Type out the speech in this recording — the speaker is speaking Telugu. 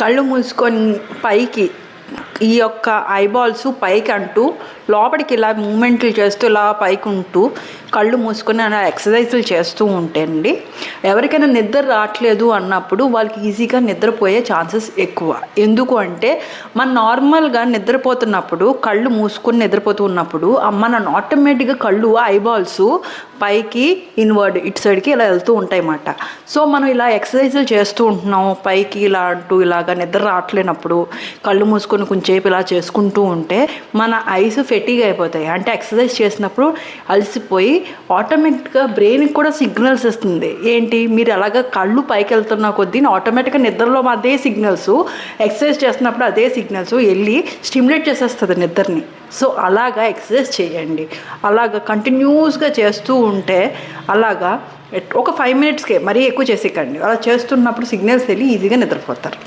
కళ్ళు మూసుకొని పైకి ఈ యొక్క ఐబాల్స్ పైకి అంటూ లోపలికి ఇలా మూమెంట్లు చేస్తూ ఇలా పైకి ఉంటూ కళ్ళు మూసుకొని అలా ఎక్సర్సైజులు చేస్తూ ఉంటేండి ఎవరికైనా నిద్ర రావట్లేదు అన్నప్పుడు వాళ్ళకి ఈజీగా నిద్రపోయే ఛాన్సెస్ ఎక్కువ. ఎందుకు అంటే మన నార్మల్గా నిద్రపోతున్నప్పుడు కళ్ళు మూసుకొని నిద్రపోతూ ఉన్నప్పుడు మన ఆటోమేటిక్గా కళ్ళు ఐబాల్స్ పైకి ఇన్వర్డ్ ఇటు సైడ్కి ఇలా వెళ్తూ ఉంటాయి అన్నమాట సో మనం ఇలా ఎక్సర్సైజులు చేస్తూ ఉంటున్నాం పైకి ఇలా అంటూ ఇలాగా నిద్ర రావట్లేనప్పుడు కళ్ళు మూసుకొని కొంచెంసేపు ఇలా చేసుకుంటూ ఉంటే మన ఐస్ ఫెటీగ్ అయిపోతాయి. అంటే ఎక్సర్సైజ్ చేసినప్పుడు అలసిపోయి ఆటోమేటిక్గా బ్రెయిన్కి కూడా సిగ్నల్స్ ఇస్తుంది. ఏంటి? మీరు అలాగా కళ్ళు పైకి వెళ్తున్న కొద్దీ ఆటోమేటిక్గా నిద్రలో అదే సిగ్నల్స్ ఎక్సర్సైజ్ చేస్తున్నప్పుడు అదే సిగ్నల్స్ వెళ్ళి స్టిమ్యులేట్ చేసేస్తుంది నిద్రని. సో అలాగా ఎక్సర్సైజ్ చేయండి. అలాగా కంటిన్యూస్గా చేస్తూ ఉంటే అలాగా ఒక ఫైవ్ మినిట్స్కే మరీ ఎక్కువ చేసేకండి అలా చేస్తున్నప్పుడు సిగ్నల్స్ వెళ్ళి ఈజీగా నిద్రపోతారు.